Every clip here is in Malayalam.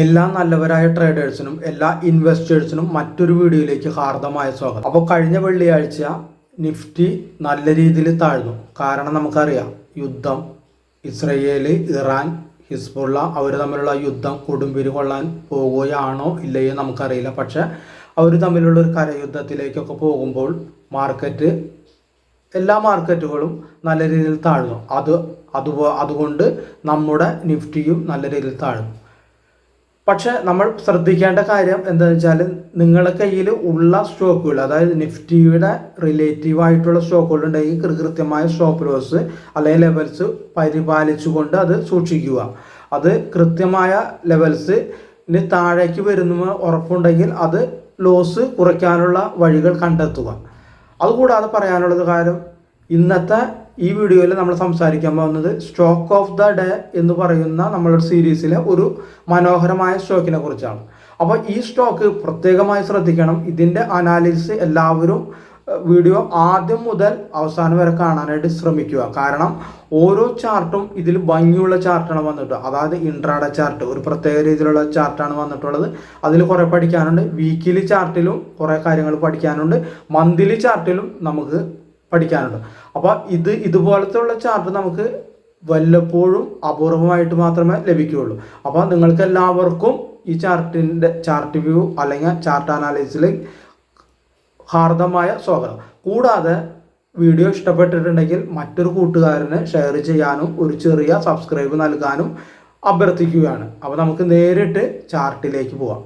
എല്ലാ നല്ലവരായ ട്രേഡേഴ്സിനും എല്ലാ ഇൻവെസ്റ്റേഴ്സിനും മറ്റൊരു വീഡിയോയിലേക്ക് ഹാർദമായ സ്വാഗതം. അപ്പോൾ കഴിഞ്ഞ വെള്ളിയാഴ്ച നിഫ്റ്റി നല്ല രീതിയിൽ താഴ്ന്നു. കാരണം നമുക്കറിയാം യുദ്ധം ഇസ്രയേൽ ഇറാൻ ഹിസ്ബുള്ള അവർ തമ്മിലുള്ള യുദ്ധം കൊടുമ്പിരി കൊള്ളാൻ പോവുകയാണോ ഇല്ലയോ നമുക്കറിയില്ല. പക്ഷെ അവർ തമ്മിലുള്ള ഒരു കരയുദ്ധത്തിലേക്കൊക്കെ പോകുമ്പോൾ മാർക്കറ്റ് എല്ലാ മാർക്കറ്റുകളും നല്ല രീതിയിൽ താഴ്ന്നു. അത് അതുപോ അതുകൊണ്ട് നമ്മുടെ നിഫ്റ്റിയും നല്ല രീതിയിൽ താഴ്ന്നു. പക്ഷെ നമ്മൾ ശ്രദ്ധിക്കേണ്ട കാര്യം എന്താണെന്ന് വെച്ചാൽ നിങ്ങളുടെ കയ്യിൽ ഉള്ള സ്റ്റോക്കുകൾ അതായത് നിഫ്റ്റിയുടെ റിലേറ്റീവ് ആയിട്ടുള്ള സ്റ്റോക്കുകൾ ഉണ്ടെങ്കിൽ കൃത്യമായ സ്റ്റോപ്പ് ലോസ് അല്ലെങ്കിൽ ലെവൽസ് പരിപാലിച്ചുകൊണ്ട് അത് സൂക്ഷിക്കുക. അത് കൃത്യമായ ലെവൽസിന് താഴേക്ക് വരുന്ന ഉറപ്പുണ്ടെങ്കിൽ അത് ലോസ് കുറയ്ക്കാനുള്ള വഴികൾ കണ്ടെത്തുക. അതുകൂടാതെ പറയാനുള്ളത് കാര്യം ഇന്നത്തെ ഈ വീഡിയോയിൽ നമ്മൾ സംസാരിക്കാൻ പോകുന്നത് സ്റ്റോക്ക് ഓഫ് ദ ഡേ എന്ന് പറയുന്ന നമ്മളുടെ സീരീസിലെ ഒരു മനോഹരമായ സ്റ്റോക്കിനെ കുറിച്ചാണ്. അപ്പോൾ ഈ സ്റ്റോക്ക് പ്രത്യേകമായി ശ്രദ്ധിക്കണം. ഇതിന്റെ അനാലിസിസ് എല്ലാവരും വീഡിയോ ആദ്യം മുതൽ അവസാനം വരെ കാണാനായിട്ട് ശ്രമിക്കുക. കാരണം ഓരോ ചാർട്ടും ഇതിൽ ഭംഗിയുള്ള ചാർട്ടാണ് വന്നിട്ട് അതായത് ഇൻട്രാഡ ചാർട്ട് ഒരു പ്രത്യേക രീതിയിലുള്ള ചാർട്ടാണ് വന്നിട്ടുള്ളത്. അതിൽ കുറേ പഠിക്കാനുണ്ട്. വീക്കിലി ചാർട്ടിലും കുറേ കാര്യങ്ങൾ പഠിക്കാനുണ്ട്. മന്ത്ലി ചാർട്ടിലും നമുക്ക് പഠിക്കാനുണ്ട്. അപ്പോൾ ഇത് ഇതുപോലത്തെ ഉള്ള ചാർട്ട് നമുക്ക് വല്ലപ്പോഴും അപൂർവമായിട്ട് മാത്രമേ ലഭിക്കുകയുള്ളൂ. അപ്പോൾ നിങ്ങൾക്ക് എല്ലാവർക്കും ഈ ചാർട്ടിന്റെ ചാർട്ട് വ്യൂ അല്ലെങ്കിൽ ചാർട്ട് അനാലിസിൽ ഹാർദമായ സ്വാഗതം. കൂടാതെ വീഡിയോ ഇഷ്ടപ്പെട്ടിട്ടുണ്ടെങ്കിൽ മറ്റൊരു കൂട്ടുകാരന് ഷെയർ ചെയ്യാനും ഒരു ചെറിയ സബ്സ്ക്രൈബ് നൽകാനും അഭ്യർത്ഥിക്കുകയാണ്. അപ്പോൾ നമുക്ക് നേരിട്ട് ചാർട്ടിലേക്ക് പോവാം.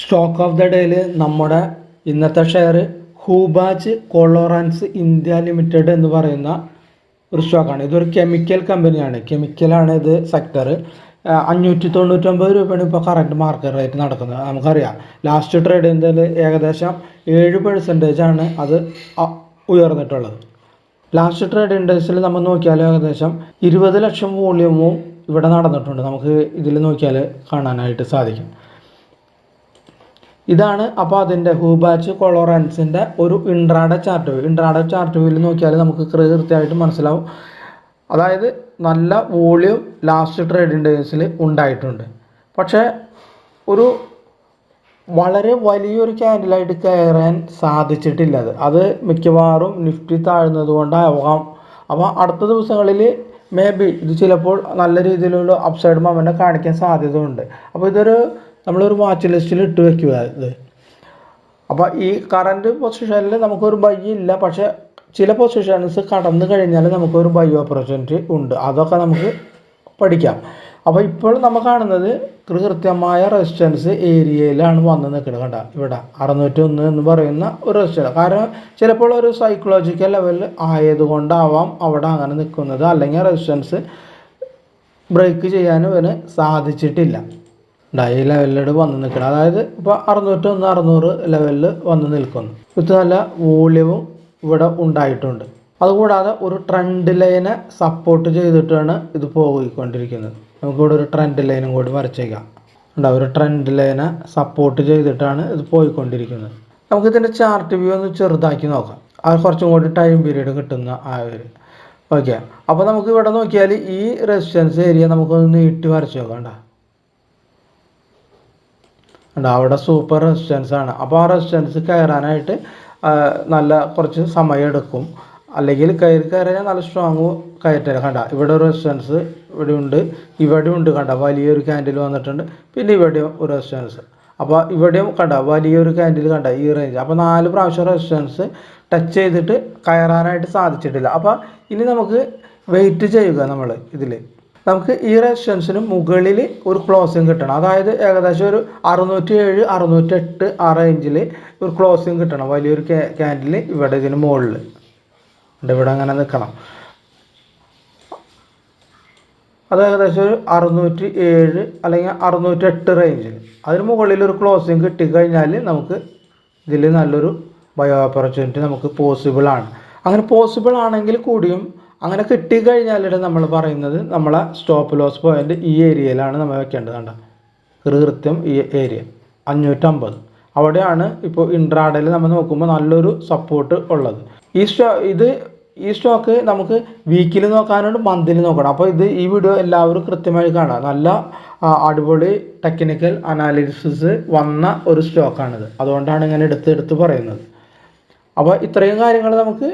സ്റ്റോക്ക് ഓഫ് ദ ഡേയിൽ നമ്മുടെ ഇന്നത്തെ share Heubach Colorants India Limited എന്ന് പറയുന്ന ഒരു സ്റ്റോക്കാണ് ഇതൊരു കെമിക്കൽ കമ്പനിയാണ് കെമിക്കലാണ് ഇത് സെക്ടർ അഞ്ഞൂറ്റി തൊണ്ണൂറ്റൊമ്പത് രൂപയാണ് ഇപ്പോൾ കറന്റ് മാർക്കറ്റ് റേറ്റ് നടക്കുന്നത്. നമുക്കറിയാം. ലാസ്റ്റ് ട്രേഡ് ചെയ്യുന്നതിൽ ഏകദേശം ഏഴ് പെർസെന്റേജ് ആണ് അത് ഉയർന്നിട്ടുള്ളത്. ലാസ്റ്റ് ട്രേഡ് ഇൻഡെക്സിൽ നമ്മൾ നോക്കിയാൽ ഏകദേശം ഇരുപത് ലക്ഷം വോള്യൂമും ഇവിടെ നടന്നിട്ടുണ്ട്. നമുക്ക് ഇതിൽ നോക്കിയാൽ കാണാനായിട്ട് സാധിക്കും. ഇതാണ് അപ്പോൾ അതിന്റെ ഹൂബാച്ച് കൊളോറൻസിന്റെ ഒരു intraday chart view intraday chart വ്യൂവിൽ നോക്കിയാൽ നമുക്ക് കൃത്യമായിട്ട് മനസ്സിലാവും. അതായത് നല്ല വോളിയം ലാസ്റ്റ് ട്രേഡിംഗ് ഡേയ്സിൽ ഉണ്ടായിട്ടുണ്ട്. പക്ഷേ ഒരു വളരെ വലിയൊരു ക്യാൻഡിലായിട്ട് കയറാൻ സാധിച്ചിട്ടില്ല അത്. അത് മിക്കവാറും നിഫ്റ്റി താഴ്ന്നത് കൊണ്ടാവാം. അപ്പോൾ അടുത്ത ദിവസങ്ങളിൽ മേ ബി ഇത് ചിലപ്പോൾ നല്ല രീതിയിലുള്ള അപ്സൈഡ് മൊമെന്റ് കാണിക്കാൻ സാധ്യതയുണ്ട്. അപ്പോൾ ഇതൊരു നമ്മളൊരു വാച്ച് ലിസ്റ്റിൽ ഇട്ട് വെക്കുക ഇത്. അപ്പോൾ ഈ കറന്റ് പൊസിഷനിൽ നമുക്കൊരു ബൈ ഇല്ല. പക്ഷേ ചില പൊസിഷൻസ് കടന്നു കഴിഞ്ഞാൽ നമുക്കൊരു ബൈ ഓപ്പർച്യൂണിറ്റി ഉണ്ട്. അതൊക്കെ നമുക്ക് പഠിക്കാം. അപ്പോൾ ഇപ്പോൾ നമ്മൾ കാണുന്നത് കൃത്യമായ റെസിസ്റ്റൻസ് ഏരിയയിലാണ് വന്ന് നിൽക്കുന്നത് കണ്ട. ഇവിടെ അറുന്നൂറ്റി ഒന്ന് എന്ന് പറയുന്ന ഒരു റെസിസ്റ്റൻസ് കാരണം ചിലപ്പോൾ ഒരു സൈക്കോളജിക്കൽ ലെവലിൽ ആയതുകൊണ്ടാവാം അവിടെ അങ്ങനെ നിൽക്കുന്നത് അല്ലെങ്കിൽ റെസിസ്റ്റൻസ് ബ്രേക്ക് ചെയ്യാനും ഇവന് സാധിച്ചിട്ടില്ല. ഡൈ ലെവലിലോട് വന്ന് നിൽക്കണം. അതായത് ഇപ്പോൾ അറുന്നൂറ്റൊന്ന് അറുന്നൂറ് ലെവലിൽ വന്ന് നിൽക്കുന്നു. ഇത് നല്ല വോള്യവും ഇവിടെ ഉണ്ടായിട്ടുണ്ട്. അതുകൂടാതെ ഒരു ട്രെൻഡ് ലൈനെ സപ്പോർട്ട് ചെയ്തിട്ടാണ് ഇത് പോയിക്കൊണ്ടിരിക്കുന്നത്. നമുക്കിവിടെ ഒരു ട്രെൻഡ് ലൈനും കൂടി വരച്ചേക്കാം. ഉണ്ടാവും ഒരു ട്രെൻഡ് ലൈനെ സപ്പോർട്ട് ചെയ്തിട്ടാണ് ഇത് പോയിക്കൊണ്ടിരിക്കുന്നത്. നമുക്കിതിന്റെ ചാർട്ട് വ്യൂ ഒന്ന് ചെറുതാക്കി നോക്കാം. അത് കുറച്ചും കൂടി ടൈം പീരീഡ് കിട്ടുന്ന ആ ഒരു ഓക്കെ അപ്പോൾ നമുക്ക് ഇവിടെ നോക്കിയാൽ ഈ റെസിസ്റ്റൻസ് ഏരിയ നമുക്കൊന്ന് നീട്ടി വരച്ച് നോക്കാം ഉണ്ട്. അവിടെ സൂപ്പർ റെസിസ്റ്റൻസ് ആണ്. അപ്പോൾ ആ റെസിസ്റ്റൻസ് കയറാനായിട്ട് നല്ല കുറച്ച് സമയം എടുക്കും. അല്ലെങ്കിൽ കയറി കയറിയാൽ നല്ല സ്ട്രോങ് കയറ്റല കണ്ട. ഇവിടെ ഒരു റെസിസ്റ്റൻസ് ഇവിടെ ഉണ്ട് ഇവിടെ ഉണ്ട് കണ്ട. വലിയൊരു ക്യാൻഡിൽ വന്നിട്ടുണ്ട് പിന്നെ ഇവിടെയും ഒരു റെസിസ്റ്റൻസ് അപ്പോൾ ഇവിടെയും കണ്ട വലിയൊരു ക്യാൻഡിൽ കണ്ട ഈ റേഞ്ച് അപ്പോൾ നാല് പ്രാവശ്യം റെസിസ്റ്റൻസ് ടച്ച് ചെയ്തിട്ട് കയറാനായിട്ട് സാധിച്ചിട്ടില്ല. അപ്പോൾ ഇനി നമുക്ക് വെയിറ്റ് ചെയ്യുക നമ്മൾ ഇതിൽ നമുക്ക് ഈ റെസിസ്റ്റൻസിന് മുകളിൽ ഒരു ക്ലോസിങ് കിട്ടണം. അതായത് ഏകദേശം ഒരു അറുന്നൂറ്റി ഏഴ് അറുന്നൂറ്റി എട്ട് ആ റേഞ്ചിൽ ഒരു ക്ലോസിങ് കിട്ടണം. വലിയൊരു ക്യാൻഡിൽ ഇവിടെ ഇതിന് മുകളിൽ ഇവിടെ അങ്ങനെ നിൽക്കണം അത് ഏകദേശം ഒരു അറുന്നൂറ്റി ഏഴ് അല്ലെങ്കിൽ അറുന്നൂറ്റി എട്ട് റേഞ്ചിൽ അതിന് മുകളിൽ ഒരു ക്ലോസിങ് കിട്ടിക്കഴിഞ്ഞാൽ നമുക്ക് ഇതിൽ നല്ലൊരു ബയോ ഓപ്പർച്യൂണിറ്റി നമുക്ക് പോസിബിൾ ആണ്. അങ്ങനെ പോസിബിൾ ആണെങ്കിൽ കൂടിയും അങ്ങനെ കിട്ടിക്കഴിഞ്ഞാലിട്ട് നമ്മൾ പറയുന്നത് നമ്മളെ സ്റ്റോപ്പ് ലോസ് പോയിന്റ് ഈ ഏരിയയിലാണ് നമ്മൾ വെക്കേണ്ടത് കണ്ട? കൃത്യം ഈ ഏരിയ അഞ്ഞൂറ്റമ്പത്. അവിടെയാണ് ഇപ്പോൾ ഇൻട്രാഡയിൽ നമ്മൾ നോക്കുമ്പോൾ നല്ലൊരു സപ്പോർട്ട് ഉള്ളത്. ഈ സ്റ്റോ ഇത് ഈ സ്റ്റോക്ക് നമുക്ക് വീക്കിൽ നോക്കാനുണ്ട് മന്തിൽ നോക്കണം. അപ്പോൾ ഇത് ഈ വീഡിയോ എല്ലാവരും കൃത്യമായി കാണാം നല്ല അടിപൊളി ടെക്നിക്കൽ അനാലിസിസ് വന്ന ഒരു സ്റ്റോക്കാണിത് അതുകൊണ്ടാണ് ഇങ്ങനെ എടുത്ത് എടുത്ത് പറയുന്നത്. അപ്പോൾ ഇത്രയും കാര്യങ്ങൾ നമുക്ക്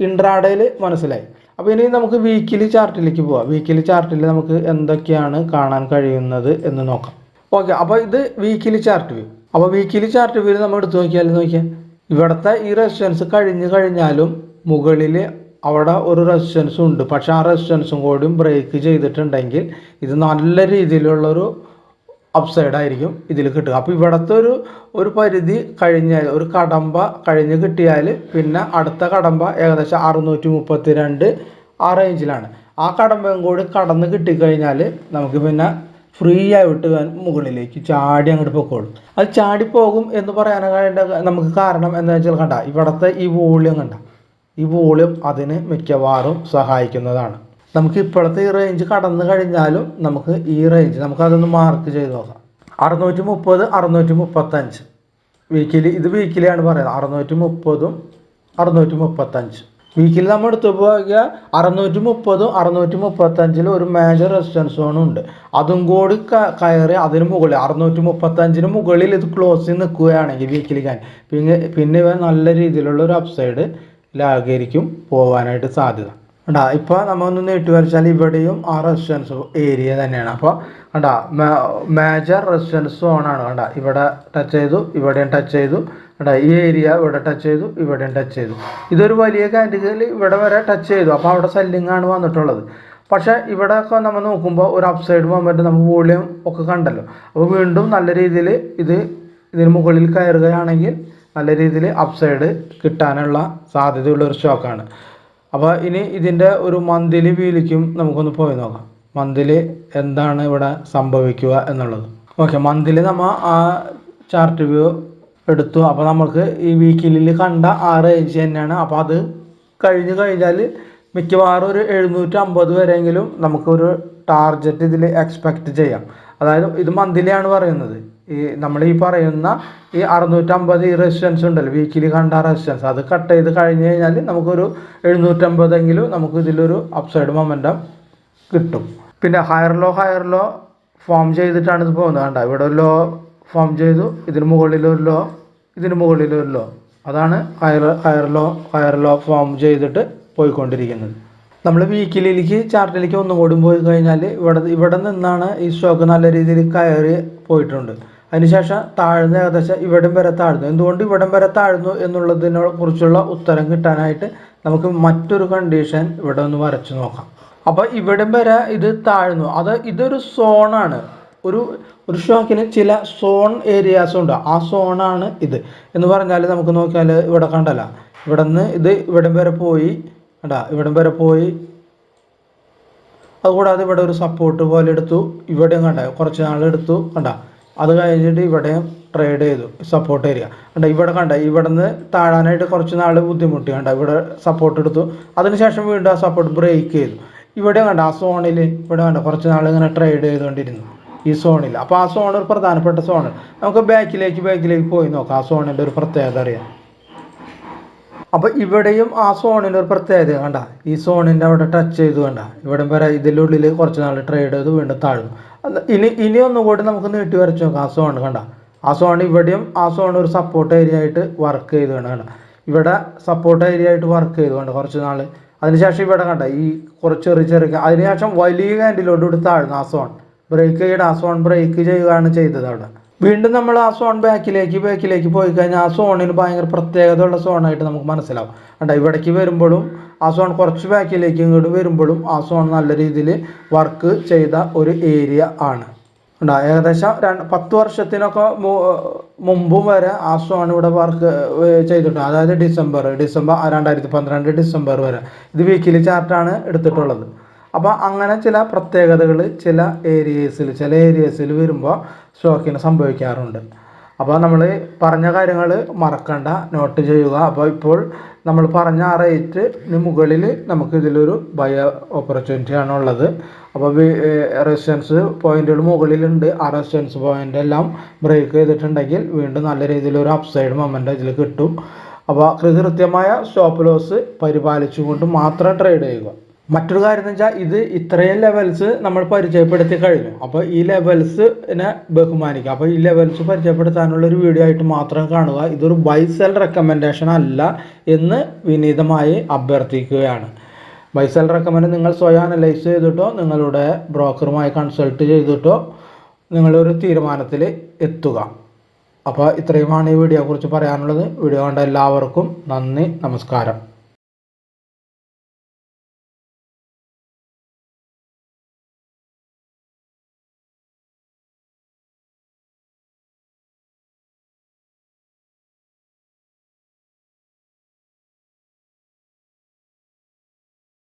ഇൻട്രാഡയിൽ മനസ്സിലായി. അപ്പോൾ ഇനി നമുക്ക് വീക്കിലി ചാർട്ടിലേക്ക് പോവാം. വീക്കിലി ചാർട്ടിൽ നമുക്ക് എന്തൊക്കെയാണ് കാണാൻ കഴിയുന്നത് എന്ന് നോക്കാം. ഓക്കെ അപ്പോൾ ഇത് വീക്കിലി ചാർട്ട് വ്യൂ അപ്പോൾ വീക്കിലി ചാർട്ട് വ്യൂ നമ്മൾ എടുത്തു നോക്കിയാൽ നോക്കിയാൽ ഇവിടുത്തെ ഈ റെസിസ്റ്റൻസ് കഴിഞ്ഞ് കഴിഞ്ഞാലും മുകളിൽ അവിടെ ഒരു റെസിസ്റ്റൻസും ഉണ്ട്. പക്ഷേ ആ റെസിസ്റ്റൻസും കൂടിയും ബ്രേക്ക് ചെയ്തിട്ടുണ്ടെങ്കിൽ ഇത് നല്ല രീതിയിലുള്ളൊരു അപ്സൈഡ് ആയിരിക്കും ഇതിൽ കിട്ടുക. അപ്പോൾ ഇവിടുത്തെ ഒരു ഒരു പരിധി കഴിഞ്ഞാൽ ഒരു കടമ്പ കഴിഞ്ഞ് കിട്ടിയാൽ പിന്നെ അടുത്ത കടമ്പ ഏകദേശം അറുന്നൂറ്റി മുപ്പത്തി രണ്ട് ആ റേഞ്ചിലാണ് ആ കടമ്പയും കൂടി കടന്ന് കിട്ടിക്കഴിഞ്ഞാൽ നമുക്ക് പിന്നെ ഫ്രീ ആയിട്ട് മുകളിലേക്ക് ചാടി അങ്ങോട്ട് പൊക്കോളും. അത് ചാടി പോകും എന്ന് പറയാനായിട്ട് നമുക്ക് കാരണം എന്താ വെച്ചാൽ കണ്ട ഇവിടുത്തെ ഈ വോളിയം കണ്ട ഈ വോളിയം അതിന് മിക്കവാറും സഹായിക്കുന്നതാണ്. നമുക്ക് ഇപ്പോഴത്തെ ഈ റേഞ്ച് കടന്നു കഴിഞ്ഞാലും നമുക്ക് ഈ റേഞ്ച് നമുക്ക് അതൊന്ന് മാർക്ക് ചെയ്ത് നോക്കാം. അറുന്നൂറ്റി മുപ്പത് അറുന്നൂറ്റി മുപ്പത്തഞ്ച് വീക്കിലി ഇത് വീക്കിലിയാണ് പറയുന്നത്. അറുന്നൂറ്റി മുപ്പതും അറുന്നൂറ്റി മുപ്പത്തഞ്ച് വീക്കിൽ നമ്മൾ എടുത്തു പോകിയാൽ അറുന്നൂറ്റി മുപ്പതും അറുന്നൂറ്റി മുപ്പത്തഞ്ചിൽ ഒരു മേജർ റെസിസ്റ്റൻസ് സോണും ഉണ്ട്. അതും കൂടി കയറി അതിന് മുകളിൽ അറുന്നൂറ്റി മുപ്പത്തഞ്ചിന് മുകളിൽ ഇത് ക്ലോസിൽ നിൽക്കുകയാണെങ്കിൽ വീക്കിലി ഞാൻ പിന്നെ പിന്നെ ഇവ നല്ല രീതിയിലുള്ള ഒരു അപ്സൈഡ് ലാഗരിക്കും പോകാനായിട്ട് സാധ്യത. കണ്ടാ ഇപ്പോൾ നമ്മൾ ഒന്ന് നീട്ടി വരച്ചാൽ ഇവിടെയും ആ റെസിഡൻസ് ഏരിയ തന്നെയാണ്. അപ്പോൾ കണ്ടാ മേജർ റെസിസ്റ്റൻസ് ആണ് കണ്ടാ ഇവിടെ ടച്ച് ചെയ്തു ഇവിടെയും ടച്ച് ചെയ്തു കണ്ടാ ഈ ഏരിയ ഇവിടെ ടച്ച് ചെയ്തു ഇവിടെയും ടച്ച് ചെയ്തു. ഇതൊരു വലിയ കാറ്റഗറിയിൽ ഇവിടെ വരെ ടച്ച് ചെയ്തു. അപ്പോൾ അവിടെ സെല്ലിംഗ് ആണ് വന്നിട്ടുള്ളത്. പക്ഷേ ഇവിടെ ഒക്കെ നമ്മൾ നോക്കുമ്പോൾ ഒരു അപ്സൈഡ് മൊമെന്റ് നമ്മൾ വോളിയം ഒക്കെ കണ്ടല്ലോ. അപ്പോൾ വീണ്ടും നല്ല രീതിയിൽ ഇത് ഇതിന് മുകളിൽ കയറുകയാണെങ്കിൽ നല്ല രീതിയിൽ അപ്സൈഡ് കിട്ടാനുള്ള സാധ്യതയുള്ള ഒരു സ്റ്റോക്കാണ് അപ്പോൾ ഇനി ഇതിന്റെ ഒരു മന്ത്ലി വീലിക്കും നമുക്കൊന്ന് പോയി നോക്കാം. മന്ത്ലി എന്താണ് ഇവിടെ സംഭവിക്കുക എന്നുള്ളത്. ഓക്കെ മന്ത്ലി നമ്മൾ ആ ചാർട്ട് വ്യൂ എടുത്തു. അപ്പോൾ നമുക്ക് ഈ വീക്കിലിൽ കണ്ട ആ റേഞ്ച് തന്നെയാണ്. അപ്പോൾ അത് കഴിഞ്ഞ് കഴിഞ്ഞാൽ മിക്കവാറും ഒരു എഴുന്നൂറ്റി അമ്പത് വരെയെങ്കിലും നമുക്കൊരു ടാർജറ്റ് ഇതിൽ എക്സ്പെക്റ്റ് ചെയ്യാം. അതായത് ഇത് മന്ത്ലിയാണ് പറയുന്നത്. ഈ നമ്മൾ ഈ പറയുന്ന ഈ അറുന്നൂറ്റമ്പത് ഈ റെസിസ്റ്റൻസ് ഉണ്ടല്ലോ വീക്കിലി കണ്ട റെസിസ്റ്റൻസ് അത് കട്ട് ചെയ്ത് കഴിഞ്ഞ് കഴിഞ്ഞാൽ നമുക്കൊരു എഴുന്നൂറ്റമ്പതെങ്കിലും നമുക്ക് ഇതിലൊരു അപ്സൈഡ് മൊമെന്റം കിട്ടും. പിന്നെ higher low higher low form ചെയ്തിട്ടാണ് ഇത് പോകുന്നത്. കണ്ട ഇവിടെ ഒരു ലോ ഫോം ചെയ്തു ഇതിന് മുകളിൽ ഒരു ലോ ഇതിന് മുകളിൽ ഒരു ലോ അതാണ് higher higher low higher low form ചെയ്തിട്ട് പോയിക്കൊണ്ടിരിക്കുന്നത്. നമ്മൾ വീക്കിലേക്ക് ചാർട്ടിലേക്ക് ഒന്നും കൂടി പോയി കഴിഞ്ഞാൽ ഇവിടെ ഇവിടെ നിന്നാണ് ഈ സ്റ്റോക്ക് നല്ല രീതിയിൽ കയറി പോയിട്ടുണ്ട്. അതിനുശേഷം താഴ്ന്ന ഏകദേശം ഇവിടം വരെ താഴ്ന്നു. എന്തുകൊണ്ട് ഇവിടം വരെ താഴ്ന്നു എന്നുള്ളതിനെ കുറിച്ചുള്ള ഉത്തരം കിട്ടാനായിട്ട് നമുക്ക് മറ്റൊരു കണ്ടീഷൻ ഇവിടെ ഒന്ന് വരച്ചു നോക്കാം. അപ്പോൾ ഇവിടം വരെ ഇത് താഴ്ന്നു. അത് ഇതൊരു സോണാണ് ഒരു ഒരു ഷോക്കിന് ചില സോൺ ഏരിയാസ് ഉണ്ട്. ആ സോണാണ് ഇത്. എന്ന് പറഞ്ഞാൽ നമുക്ക് നോക്കിയാൽ ഇവിടെ കണ്ടല്ല. ഇവിടെ നിന്ന് ഇത് ഇവിടം വരെ പോയി. കണ്ടാ? ഇവിടം വരെ പോയി. അതുകൂടാതെ ഇവിടെ ഒരു സപ്പോർട്ട് പോലെ എടുത്തു. ഇവിടെയും കണ്ട? കുറച്ച് നാൾ എടുത്തു. കണ്ട? അത് കഴിഞ്ഞിട്ട് ഇവിടെ ട്രേഡ് ചെയ്തു സപ്പോർട്ട് ഏരിയ കണ്ട ഇവിടെ കണ്ട ഇവിടെ നിന്ന് താഴാനായിട്ട് കുറച്ച് നാൾ ബുദ്ധിമുട്ടി കണ്ട ഇവിടെ സപ്പോർട്ട് എടുത്തു. അതിനുശേഷം വീണ്ടും ആ സപ്പോർട്ട് ബ്രേക്ക് ചെയ്തു. ഇവിടെ കണ്ട ആ സോണിൽ ഇവിടെ കണ്ട കുറച്ച് നാൾ ഇങ്ങനെ ട്രേഡ് ചെയ്തുകൊണ്ടിരുന്നു. ഈ സോണിൽ അപ്പോൾ ആ സോൺ ഒരു പ്രധാനപ്പെട്ട സോണ് നമുക്ക് ബാക്കിലേക്ക് ബാക്കിലേക്ക് പോയി നോക്കാം. ആ സോണിന്റെ ഒരു പ്രത്യേകത അറിയാം. അപ്പോൾ ഇവിടെയും ആ സോണിന്റെ ഒരു പ്രത്യേകത കണ്ട ഈ സോണിന്റെ അവിടെ ടച്ച് ചെയ്തു കണ്ട ഇവിടെ വരെ ഇതിന്റെ ഉള്ളിൽ കുറച്ച് നാൾ ട്രേഡ് ചെയ്ത് വീണ്ടും താഴ്ന്നു. ഇനി ഇനി ഒന്നുകൂടി നമുക്ക് നീട്ടി വരച്ച് നോക്കാം. ആ സോൺ കണ്ട. ആ ഇവിടെയും ആ ഒരു സപ്പോർട്ട് ഏരിയ ആയിട്ട് വർക്ക് ചെയ്ത് കണ്ട. ഇവിടെ സപ്പോർട്ട് ഏരിയ ആയിട്ട് വർക്ക് ചെയ്ത് കണ്ട കുറച്ച് നാൾ അതിനുശേഷം ഇവിടെ കണ്ട ഈ കുറച്ച് ചെറിയ ചെറിയ അതിനുശേഷം വലിയ കാൻഡിലോട്ട് ഇവിടെ താഴ്ന്നു ആ ബ്രേക്ക് ചെയ്യുന്ന ആ ബ്രേക്ക് ചെയ്യുകയാണ് ചെയ്തത് അവിടെ. വീണ്ടും നമ്മൾ ആ സോൺ ബാക്കിലേക്ക് ബാക്കിലേക്ക് പോയി കഴിഞ്ഞാൽ ആ സോണിന് ഭയങ്കര പ്രത്യേകതയുള്ള സോണായിട്ട് നമുക്ക് മനസ്സിലാവും. കണ്ട ഇവിടേക്ക് വരുമ്പോഴും ആ സോൺ കുറച്ച് ബാക്കിലേക്ക് ഇങ്ങോട്ട് വരുമ്പോഴും ആ സോൺ നല്ല രീതിയിൽ വർക്ക് ചെയ്ത ഒരു ഏരിയ ആണ്. ഉണ്ടാ ഏകദേശം രണ്ട് പത്ത് വർഷത്തിനൊക്കെ മുമ്പും വരെ ആ സോൺ ഇവിടെ വർക്ക് ചെയ്തിട്ടുണ്ട്. അതായത് ഡിസംബർ ഡിസംബർ രണ്ടായിരത്തി പന്ത്രണ്ട് ഡിസംബർ വരെ. ഇത് വീക്കിലി ചാർട്ടാണ് എടുത്തിട്ടുള്ളത്. അപ്പോൾ അങ്ങനെ ചില പ്രത്യേകതകൾ ചില ഏരിയസിൽ ചില ഏരിയസിൽ വരുമ്പോൾ സ്റ്റോക്കിന് സംഭവിക്കാറുണ്ട്. അപ്പോൾ നമ്മൾ പറഞ്ഞ കാര്യങ്ങൾ മറക്കണ്ട നോട്ട് ചെയ്യുക. അപ്പോൾ ഇപ്പോൾ നമ്മൾ പറഞ്ഞ ആ റേറ്റിന് മുകളിൽ നമുക്ക് ഇതിലൊരു ബയ ഓപ്പർച്യൂണിറ്റി ആണ് ഉള്ളത്. അപ്പോൾ റെസിസ്റ്റൻസ് പോയിന്റുകൾ മുകളിലുണ്ട്. ആ റെസിസ്റ്റൻസ് പോയിന്റ് എല്ലാം ബ്രേക്ക് ചെയ്തിട്ടുണ്ടെങ്കിൽ വീണ്ടും നല്ല രീതിയിലൊരു അപ്സൈഡ് മൊമെന്റ് ഇതിൽ കിട്ടും. അപ്പോൾ കൃത്യമായ സ്റ്റോപ്പ് ലോസ് പരിപാലിച്ചുകൊണ്ട് മാത്രം ട്രേഡ് ചെയ്യുക. മറ്റൊരു കാര്യം എന്ന് വെച്ചാൽ ഇത് ഇത്രയും ലെവൽസ് നമ്മൾ പരിചയപ്പെടുത്തി കഴിഞ്ഞു. അപ്പോൾ ഈ ലെവൽസിനെ ബഹുമാനിക്കുക അപ്പോൾ ഈ ലെവൽസ് പരിചയപ്പെടുത്താനുള്ള ഒരു വീഡിയോ ആയിട്ട് മാത്രം കാണുക. ഇതൊരു ബൈ സെൽ റെക്കമെൻഡേഷൻ അല്ല എന്ന് വിനീതമായി അഭ്യർത്ഥിക്കുകയാണ്. ബൈ സെൽ റെക്കമെൻഡ് നിങ്ങൾ സ്വയം അനലൈസ് ചെയ്തിട്ടോ നിങ്ങളുടെ ബ്രോക്കറുമായി കൺസൾട്ട് ചെയ്തിട്ടോ നിങ്ങളൊരു തീരുമാനത്തിൽ എത്തുക. അപ്പോൾ ഇത്രയുമാണ് ഈ വീഡിയോയെക്കുറിച്ച് പറയാനുള്ളത്. വീഡിയോ കണ്ട എല്ലാവർക്കും നന്ദി നമസ്കാരം.